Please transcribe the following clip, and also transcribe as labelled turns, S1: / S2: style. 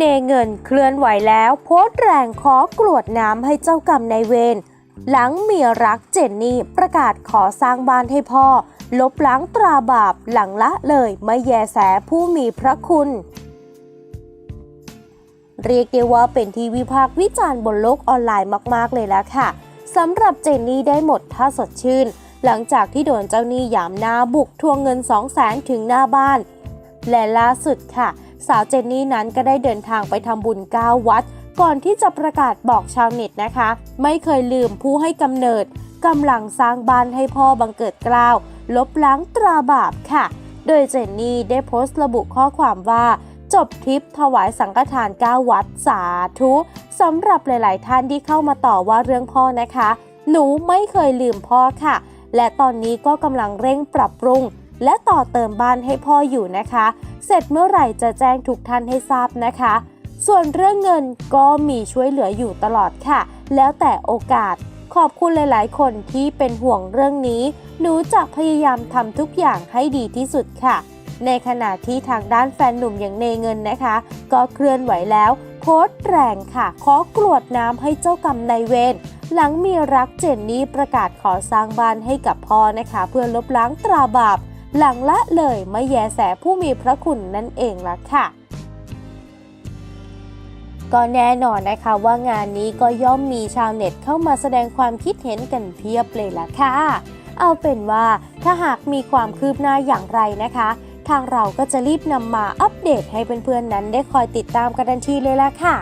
S1: เนเงินเคลื่อนไหวแล้วโพสต์แรงขอกรวดน้ำให้เจ้ากรรมนายเวรหลังเมียรักเจนนี่ประกาศขอสร้างบ้านให้พ่อ ลบล้างตราบาปหลังละเลยไม่แยแสผู้มีพระคุณ เรียกได้ว่าเป็นที่วิพากษ์วิจารณ์บนโลกออนไลน์มากๆเลยแล้วค่ะสำหรับเจนนี่ได้หมดถ้าสดชื่น หลังจากที่โดนเจ้าหนี้ยามหน้าบุกทวงเงิน 2 0 0แสนถึงหน้าบ้าน และล่าสุดค่ะ สาวเจนนี่นั้นก็ได้เดินทางไปทำบุญ 9 วัด ก่อนที่จะประกาศบอกชาวเน็ตนะคะ ไม่เคยลืมผู้ให้กำเนิดกำลังสร้างบ้านให้พ่อบังเกิดกล้าว ลบล้างตราบาปค่ะ โดยเจนนี่ได้โพสต์ระบุข้อความว่าจบทริปถวายสังฆทาน 9 วัดสาธุสำหรับหลาย ๆ ท่านที่เข้ามาต่อว่าเรื่องพ่อนะคะ หนูไม่เคยลืมพ่อค่ะ และตอนนี้ก็กำลังเร่งปรับปรุง และต่อเติมบ้านให้พ่ออยู่นะคะ เสร็จเมื่อไหร่จะแจ้งทุกท่านให้ทราบนะคะ ส่วนเรื่องเงินก็มีช่วยเหลืออยู่ตลอดค่ะ แล้วแต่โอกาส ขอบคุณหลาย ๆ คนที่เป็นห่วงเรื่องนี้ หนูจะพยายามทำทุกอย่างให้ดีที่สุดค่ะ ในขณะที่ทางด้านแฟนหนุ่มอย่างเนเงินนะคะ ก็เคลื่อนไหวแล้วโพสต์แรงค่ะ ขอกรวดน้ำให้เจ้ากรรมนายเวรหลังมีรักเจนนี่ประกาศขอสร้างบ้านให้กับพ่อนะคะ เพื่อลบล้างตราบาป หลังละเลยไม่แยแสผู้มีพระคุณนั่นเองล่ะค่ะก็แน่นอนนะคะว่างานนี้ก็ย่อมมีชาวเน็ตเข้ามาแสดงความคิดเห็นกันเพียบเลยล่ะค่ะ เอาเป็นว่าถ้าหากมีความคืบหน้าอย่างไรนะคะ ทางเราก็จะรีบนำมาอัปเดตให้เพื่อนๆนั้นได้คอยติดตามกันทันทีเลยล่ะค่ะ